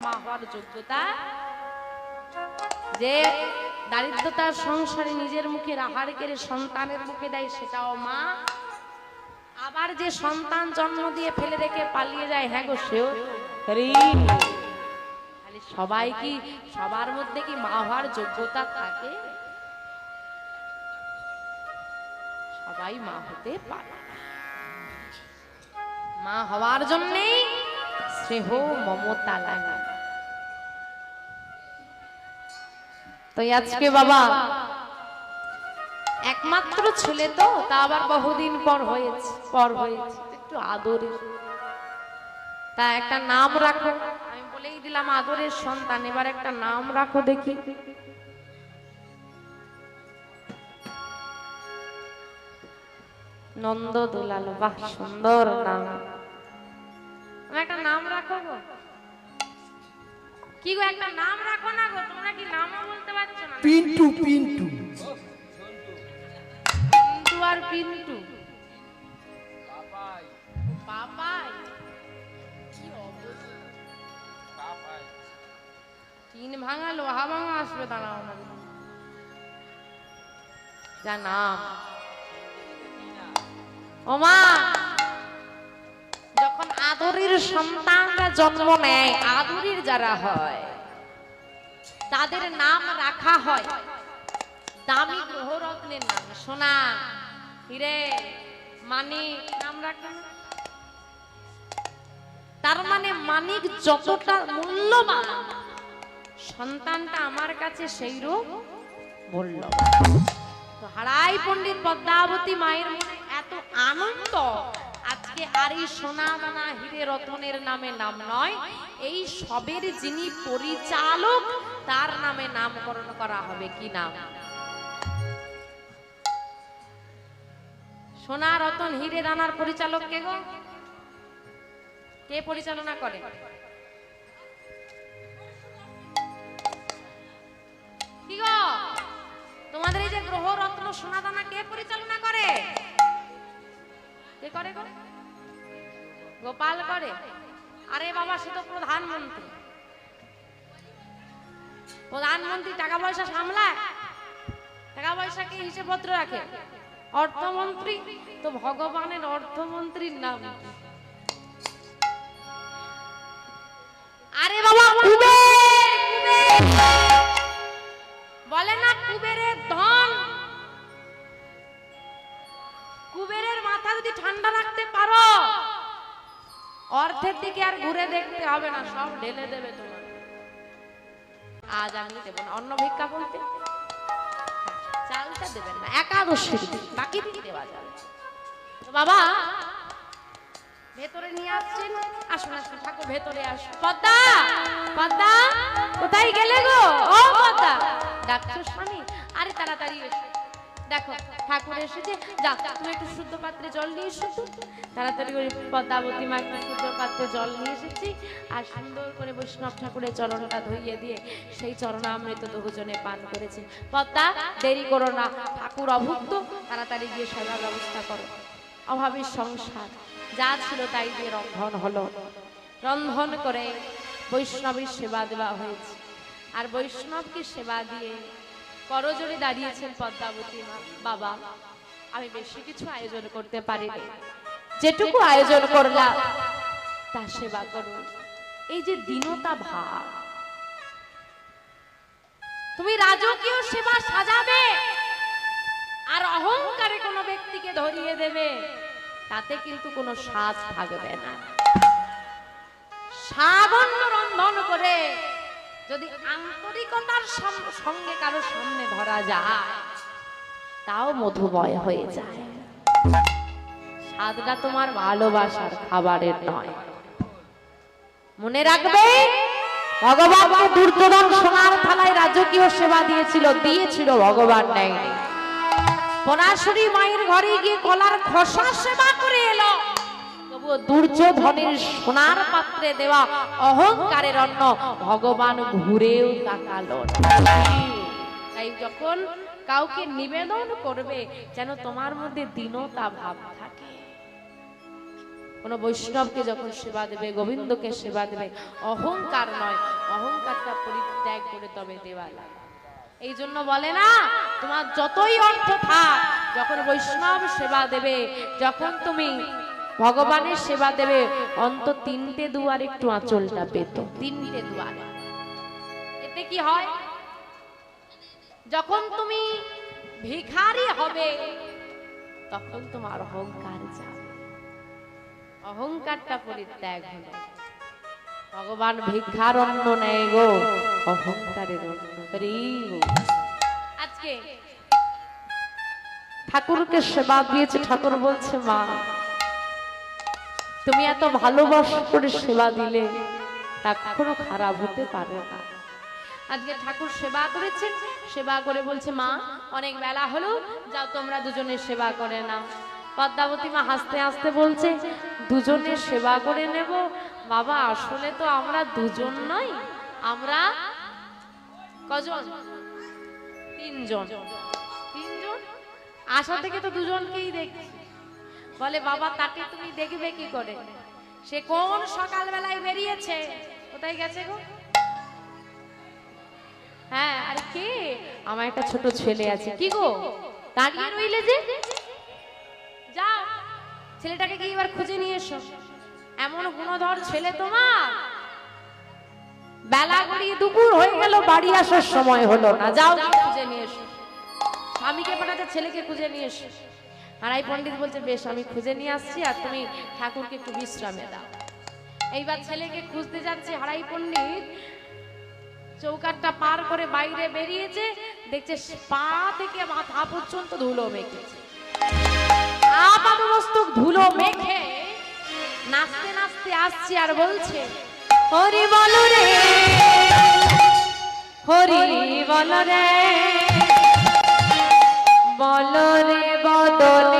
মা হওয়ার যোগ্যতা যে দারিদ্রতার সংসারে নিজের মুখে আহার সন্তানের মুখে দেয় সেটাও মা। আবার যে সন্তান জন্ম দিয়ে ফেলে রেখে পালিয়ে যায় হ্যাঁ গো, সেও সবাই কি, সবার মধ্যে কি মা হওয়ার যোগ্যতা থাকে? সবাই মা হতে পারে। মা হওয়ার জন্যেই স্নেহ মমতা লাগে তো আজকে বাবা একমাত্র ছেলে তো তা আবার বহুদিন পর হয়েছে পর হয়েছে একটু আদরের। তা একটা নাম রাখো আমি বলেই দিলাম আদরের সন্তান এবার একটা নাম রাখো দেখি। নন্দ দুলাল বাহ সুন্দর নাম। একটা নাম রাখো গো। কি গো একটা নাম রাখো না গো তোমরা কি নামও বলতে পারছ না? পিন্টু পিন্টু। পিন্টু আর পিন্টু। পাপাই। কি অবস্থা? টিন ভাঙা লোহা ভাঙা আসবে দাঁড়াও না। যা নাম? ওমা! যখন আদরের সন্তানরা জন্ম নেয়, আদরের যারা হয়, তাদের নাম রাখা হয়। দামি গ্রহরত্নের নাম। সোনা, হিরে, মানিক, নাম রাখেন তার মানে মানিক যতটা মূল্যবান, সন্তানটা আমার কাছে সেই রূপ মূল্যবান হারাই পণ্ডিত পদ্মাবতী মায়ের মনে এত আনন্দ আজকে আর এই সোনা দানা হিরে রতনের নামে নাম নয়, এই সবের যিনি পরিচালক, তার নামে নামকরণ করা হবে কি নাম সোনা রতন হিরে দানার পরিচালক কে গো? কে পরিচালনা করে? কি গো? তোমাদের এই যে গ্রহ রত্ন সোনা দানা কে পরিচালনা করে? কে করে করে গোপাল করে, আরে বাবা, সে তো প্রধানমন্ত্রী। প্রধানমন্ত্রী টাকা পয়সা সামলায়? টাকা পয়সা কি হিসেবপত্র রাখে? অর্থমন্ত্রী? তো ভগবানের অর্থমন্ত্রীর নাম আরে বাবা বলে না কুবেরের ধন। কুবেরের মাথা যদি ঠান্ডা রাখতে পারো অর্থের দিকে আর ঘুরে দেখতে হবে না, সব ঢেলে দেবে তোমার। আজ আমি দেব না অন্য ভিক্ষা বলতে। চালটা দেবেন না একাদশীর দিন, বাকি দিন দেওয়া যাবে। বাবা, ভেতরে নিয়ে আসছেন? আসুন আসুন, ঠাকুর, ভেতরে আসুন। পদ্মা পদ্মা, কোথায় গেলে গো? ও পদ্মা ডাক্তার স্বামী, আরে তাড়াতাড়ি এসো। দেখো, ঠাকুর এসেছে যা তুমি একটু শুদ্ধ পাত্রে জল নিয়ে এসো তাড়াতাড়ি করে পদ্মাবতী মা একটু শুদ্ধ পাত্রে জল নিয়ে এসেছি। আর সুন্দর করে বৈষ্ণব ঠাকুরের চরণটা ধুইয়ে দিয়ে সেই চরণামৃত দুজনে পান করেছে। পদ্মা, দেরি করো না, ঠাকুর অভুক্ত, তাড়াতাড়ি গিয়ে সেবার ব্যবস্থা করো। অভাবের সংসার, যা ছিল তাই দিয়ে রন্ধন হলো। রন্ধন করে বৈষ্ণবের সেবা দেওয়া হয়েছে। আর বৈষ্ণবকে সেবা দিয়ে করজোড়ে দাঁড়িয়েছেন পদ্মাবতী মা। বাবা, আমি বেশি কিছু আয়োজন করতে পারিনি। যেটুকু আয়োজন করলাম, তা সেবা করুন। এই যে দীনতা ভাব। তুমি রাজকীয় সেবা সাজাবে, আর অহংকারে কোনো ব্যক্তিকে ধরিয়ে দেবে, তাতে কিন্তু কোনো সাজ থাকবে না। সাবন্য রন্ধন করে যদি আন্তরিকতার সঙ্গে কারও সামনে ধরা যায়, তাও মধুময় হয়ে যায়। স্বাদটা তোমার ভালোবাসার খাবারের নয়। মনে রাখবে, ভগবানকে দুর্যোধন সোনার থালায় রাজকীয় সেবা দিয়েছিল দিয়েছিল ভগবান নেই পরাশুরি মায়ের ঘরে গিয়ে কলার খোসা সেবা করে এলো। দুর্যোধনের সোনার পাত্রে দেওয়া অহংকারের অন্ন ভগবান ঘুরেও তাকালো তাই যখন কাউকে নিবেদন করবে, যেন তোমার মধ্যে দীনতা ভাব থাকে। বৈষ্ণবকে যখন সেবা দেবে, গোবিন্দকে সেবা দেবে, অহংকার নয়, অহংকারটা পরিত্যাগ করে তবে দেওয়া লাগে। এই জন্য বলে না, তোমার যতই অর্থ থাক, যখন বৈষ্ণব সেবা দেবে, যখন তুমি ভগবানের সেবা দেবে। অন্ত তিনটে দুয়ার একটু আঁচলটা পেত। তিনটে দুয়ার। এতে কি হয়? যখন তুমি ভিখারি হবে, তখন তোমার অহংকার যাবে। অহংকারটা পরিত্যাগ হলো। ভগবান ভিক্ষার অন্ন নেয় গো, অহংকারের অন্ন আজকে ঠাকুরকে সেবা দিয়েছে, ঠাকুর বলছে, মা তুমি এত ভালোবাসা করে সেবা দিলে, তা কখনো খারাপ হতে পারে না। আজকে ঠাকুর সেবা করেছেন, সেবা করে বলছে, মা, অনেক বেলা হলো, যাও তোমরা দুজনের সেবা করে নাও। পদ্মাবতী মা হাসতে হাসতে বলছে দুজনের সেবা করে নেব? বাবা, আসলে তো আমরা দুজন নই, আমরা কজন? তিনজন। তিনজন? আশা থেকে তো দুজনকেই দেখছি। বলে, বাবা, তাকে তুমি দেখবে কি করে? সে কোন সকালবেলায় বেরিয়েছে? কোথায় গেছে গো? হ্যাঁ আরে কে? আমার একটা ছোট ছেলে আছে। কি গো? দাঁড়িয়ে রইলে যে? যাও, ছেলেটাকে কি এবার খুঁজে নিয়ে এসো। এমন গুণধর ছেলে তোমার। বেলা গড়িয়ে দুপুর হয়ে গেল, বাড়ি আসার সময় হলো না। যাও খুঁজে নিয়ে এসো। স্বামীকে পাঠাতে ছেলেকে খুঁজে নিয়ে এসো। আড়াই পণ্ডিত বলছে, বেশ, আমি খুঁজে নিয়ে আসছি আর তুমি ঠাকুরকে একটু বিশ্রামে দাও। এইবার ছেলেকে খুঁজতে যাচ্ছে হারাই পণ্ডিত। চৌকাটটা পার করে বাইরে বেরিয়েছে, দেখছে পা থেকে মাথা পর্যন্ত ধুলো মেখেছে আপাদমস্তক ধুলো মেখে নাচতে নাচতে আসছে আর বলছে, হরি বল রে, হরি বল রে বল রে বদলে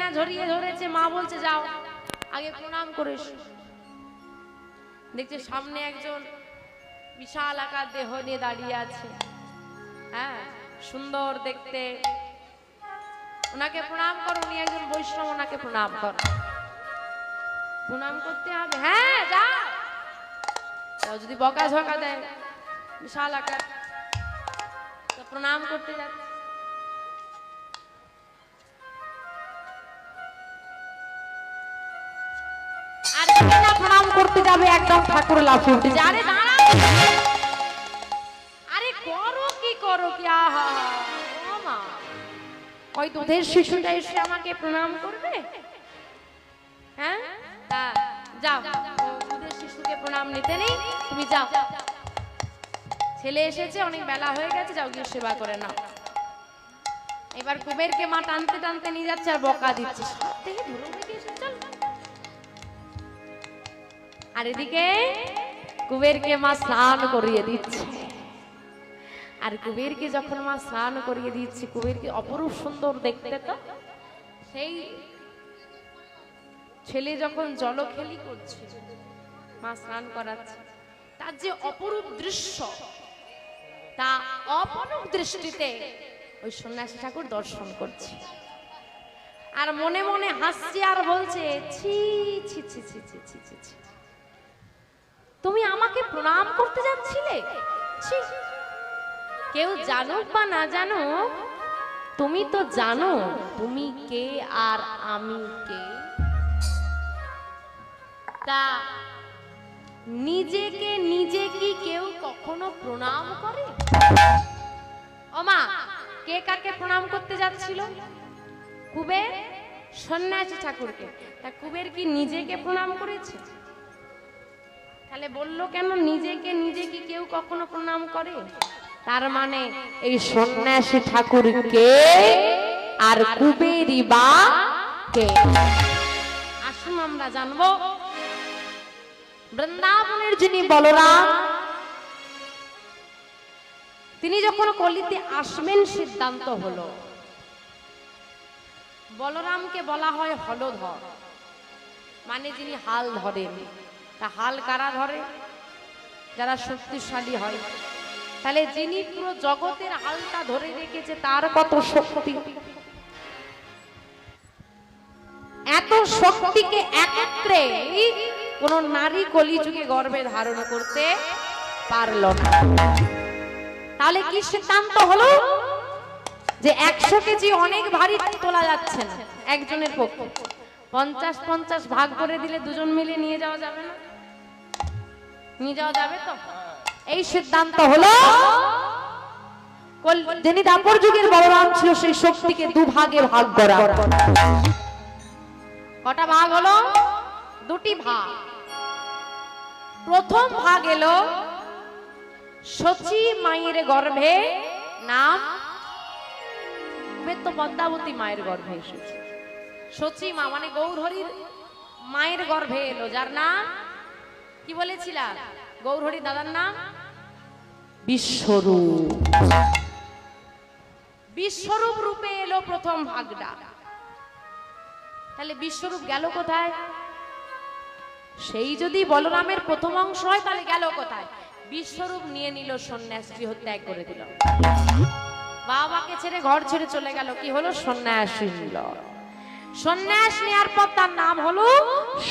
না জড়িয়ে ধরেছে, মা বলছে, যাও, আগে প্রণাম করে দেখছে সামনে একজন বিশাল আকার দেহ নিয়ে দাঁড়িয়ে আছে। হ্যাঁ সুন্দর দেখতে। ওনাকে প্রণাম করো, উনি একজন বৈষ্ণব, ওনাকে প্রণাম করো। প্রণাম করতে হবে। হ্যাঁ যা তাও যদি বকা ঝকা দেয়, বিশাল আকার। প্রণাম করতে যাচ্ছে। প্রণাম করতে যাবে একদম ঠাকুর লাফিয়ে উঠে আরে আরে করো কি করো কি? ওই দুধের শিশুটা এসে আমাকে প্রণাম করবে? হ্যাঁ? যাও। দুধের শিশুকে প্রণাম নিতে নেই। তুমি যাও। ছেলে এসেছে, অনেক বেলা হয়ে গেছে, যাও গিয়ে সেবা করে নাও। এবার কুবেরকে মা টানতে টানতে নিয়ে যাচ্ছে আর বকা দিচ্ছে। সব থেকে আর এদিকে কুবেরকে মা স্নান করিয়ে দিচ্ছে। আর কুবেরকে যখন মা স্নান করিয়ে দিচ্ছে, কুবেরকে অপরূপ সুন্দর দেখতে তো। সেই ছেলে যখন জলখেলি করছে, মা স্নান করাচ্ছে, তার যে অপরূপ দৃশ্য, তা অপরূপ দৃষ্টিতে ওই সন্ন্যাসী ঠাকুর দর্শন করছে। আর মনে মনে হাসছে আর বলছে, ছি ছি ছি ছি ছি ছি ছি ছি। তুমি আমাকে প্রণাম করতে যাচ্ছিলে? কেউ জানুক বা না জানুক, তুমি তো জানো তুমি কে আর আমি কে। তা নিজেকে নিজে কি কেউ কখনো প্রণাম করে? ওমা, কে কাকে প্রণাম করতে যাচ্ছিল? কুবের সন্ন্যাসী ঠাকুরকে। তা কুবের কি নিজেকে প্রণাম করেছে? তাহলে বলল কেন? নিজেকে নিজে কি কেউ কখনো প্রণাম করে? তার মানে এই সন্ন্যাসী ঠাকুরকে আর কুবেরই বা কে? আসুন আমরা জানব। বৃন্দাবনের যিনি বলরাম, তিনি যখন কলিতে আসবেন, সিদ্ধান্ত হলো। বলরামকে বলা হয় হলধর মানে যিনি হাল ধরেন। তা হাল কারা ধরে? যারা শক্তিশালী হয়। তাহলে যিনি পুরো জগতের হালটা ধরে রেখেছে, তার কত শক্তি? এত শক্তিকে একত্রে কোন নারী কলিযুগে গর্ভে ধারণ করতে পারল তাহলে কি সিদ্ধান্ত হলো? যে একশো কেজি অনেক ভারী তোলা যাচ্ছে না, একজনের পক্ষে। পঞ্চাশ পঞ্চাশ ভাগ করে দিলে দুজন মিলে নিয়ে যাওয়া যাবে না? নিয়ে যাওয়া যাবে তো? এই সিদ্ধান্ত হলো যিনি দাপর যুগের বলরাম ছিল, সেই শক্তিকে দুভাগে ভাগ করা। কটা ভাগ হলো? দুটি ভাগ। প্রথম ভাগ এলো সচি মায়ের গর্ভে নাম পদ্মাবতী মায়ের গর্ভে এসেছে। সচি মা মানে গৌরহরির মায়ের গর্ভে এলো, যার নাম কি বলেছিলাম গৌরহরি দাদার নাম? বিশ্বরূপ। বিশ্বরূপ রূপে এলো প্রথম ভাগটা। তাহলে বিশ্বরূপ গেল কোথায়? সেই যদি বলরামের প্রথম অংশ হয় তাহলে গেল কোথায়? বিশ্বরূপ নিয়ে নিল সন্ন্যাস গৃহত্যাগ করে দিল। বাবাকে ছেড়ে ঘর ছেড়ে চলে গেল। কি হলো? সন্ন্যাসী নিল। সন্ন্যাস নেয়ার পর তার নাম হলো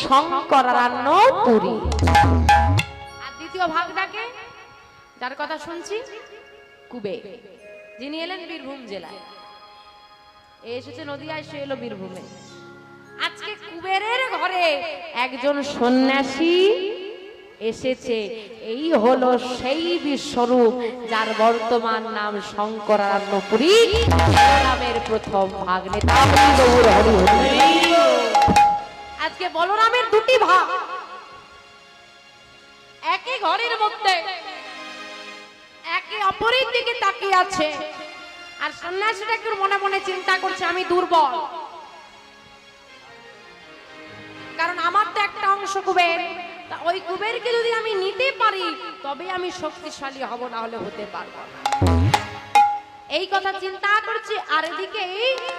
শঙ্করারণ্য পুরী। আর দ্বিতীয় ভাগটাকে যার কথা শুনছি, কুবে, যিনি এলেন বীরভূম জেলায়। এসেছে নদিয়ায়, সে এলো বীরভূমে। আজকে কুবেরের ঘরে একজন সন্ন্যাসী এসেছে। এই হলো সেই বিশ্বরূপ যার বর্তমান নাম শঙ্করারণ্যপুরী বলরামের প্রথম ভাগ আজকে বলরামের দুটি ভাগ। একই ঘরের মধ্যে, একে অপরের দিকে তাকিয়ে আছে। আর সন্ন্যাসীটা একটু মনে মনে চিন্তা করছে, আমি দুর্বল। কারণ আমার তো একটা অংশ কুবের তা ওই কুবেরকে যদি আমি নিতে পারি, তবে আমি শক্তিশালী হব না হলে হতে পারব না। এই কথা চিন্তা করছি, আর এদিকে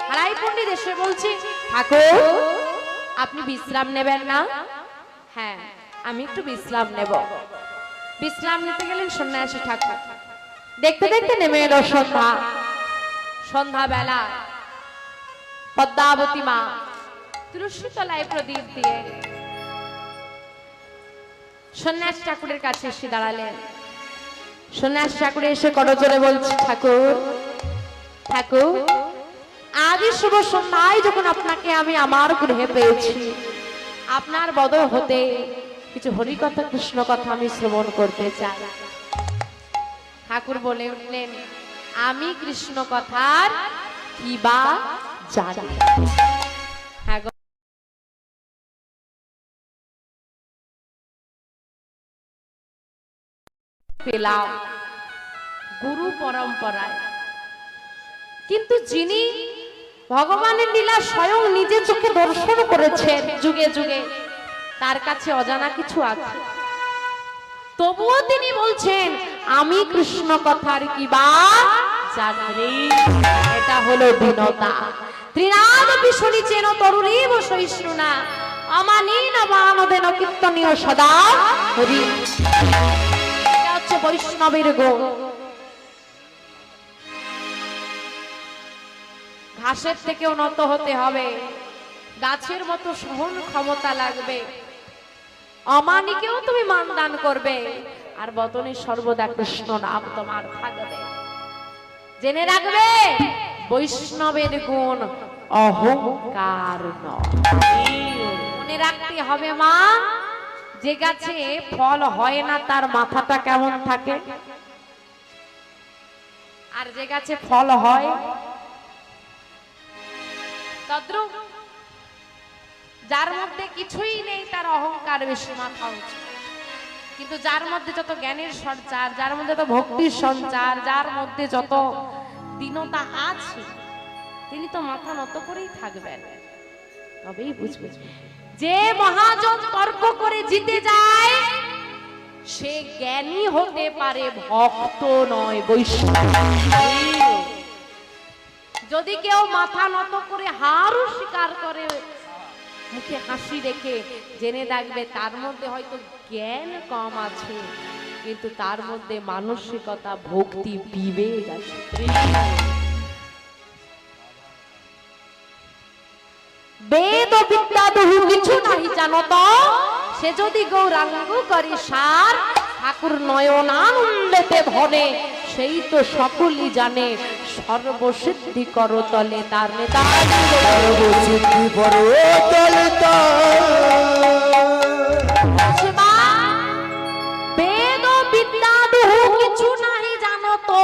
হারাই পণ্ডিত এসে বলছি, ঠাকুর, আপনি বিশ্রাম নেবেন না? হ্যাঁ আমি একটু বিশ্রাম নেব। বিশ্রাম নিতে গেলেন সন্ন্যাসী ঠাকুর? দেখতে দেখতে নেমে এলো সন্ধ্যা। সন্ধ্যা বেলা পদ্মাবতী মা। তুলসী তলায় প্রদীপ দিয়ে। সন্ন্যাস ঠাকুরের কাছে এসে দাঁড়ালেন। সন্ন্যাস ঠাকুর এসে করজোরে বলছে, ঠাকুর ঠাকুর আজই শুভ সন্ধ্যায় যখন আপনাকে আমি আমার গৃহে পেয়েছি, আপনার বদল হতে কিছু হরিকথা কৃষ্ণ কথা আমি শ্রবণ করতে চাই। ঠাকুর বলে উঠলেন, আমি কৃষ্ণ কথার কি বা জানি পেলাম গুরু পরম্পরায়। কিন্তু যিনি ভগবানের লীলা স্বয়ং নিজে চোখে দর্শন করেছেন যুগে যুগে, তার কাছে অজানা কিছু আছে। তবুও তিনি বলছেন, আমি কৃষ্ণ কথার কি বা জানি এটা হলো বিনতা ত্রিনাদ পিছনি চেন তরুণীব সহিষ্ণুনা অমানীন বানদেন কীর্তনীয় সদা হরি। হচ্ছে বৈষ্ণবের গুণ ঘাসের থেকে উন্নত হতে হবে। গাছের মতো সহন ক্ষমতা লাগবে। অমানিকেও তুমি মান দান করবে। আর বদনে সর্বদা কৃষ্ণ নাম তোমার থাকবে। জেনে রাখবে, বৈষ্ণবের গুণ অহংকার মনে রাখতে হবে মা যে গাছে ফল হয় না, তার মাথাটা কেমন থাকে? আর যে গাছে ফল হয়, তদ্রুপ যার মধ্যে কিছুই নেই, তার অহংকার বেশি মাথা উঁচু। কিন্তু যার মধ্যে যত জ্ঞানের সঞ্চার, যার মধ্যে যত ভক্তির সঞ্চার, যার মধ্যে যত দীনতা আছে, তিনি তো মাথা নত করেই থাকবেন। তবেই বুঝবে যে মহাজন তর্ক করে জিতে যায়, সে জ্ঞানী হতে পারে, ভক্ত নয়, বৈষ্ণব। যদি কেউ মাথা নত করে হারও স্বীকার করে, মুখে হাসি রেখে জেনে রাখবে তার মধ্যে হয়তো জ্ঞান কম আছে, কিন্তু তার মধ্যে মানসিকতা, ভক্তি, বিবেক আছে। বিদ্যা বহু কিছু নাই জানো তো? সে যদি গৌরাঙ্গ করে সার ঠাকুর নয়নানন্দেতে ভরে সেই তো সকলই জানে সর্বসিদ্ধি করতলে তার নেতা। সর্বসিদ্ধি চলিতা শিবা, বেদ বিদ্যা বহু কিছু নাহি জানো তো?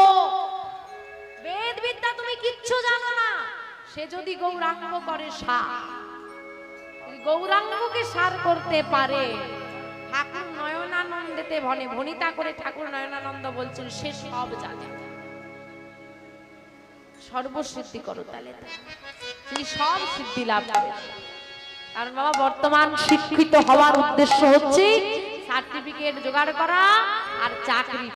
বেদ বিদ্যা তুমি কিচ্ছু জানো না। সে যদি গৌরাঙ্গ করে সার গৌরাঙ্গকে সার করতে পারে। ঠাকুর নয়নানন্দেতে ভনে, ভনিতা করে ঠাকুর নয়নানন্দ বলছেন, সে সব জানে। সর্বসিদ্ধি করো তাহলে তিনি সব সিদ্ধি লাভ করে। কারণ বাবা, বর্তমান শিক্ষিত হওয়ার উদ্দেশ্য হচ্ছে সার্টিফিকেট জোগাড় করা আর চাকরি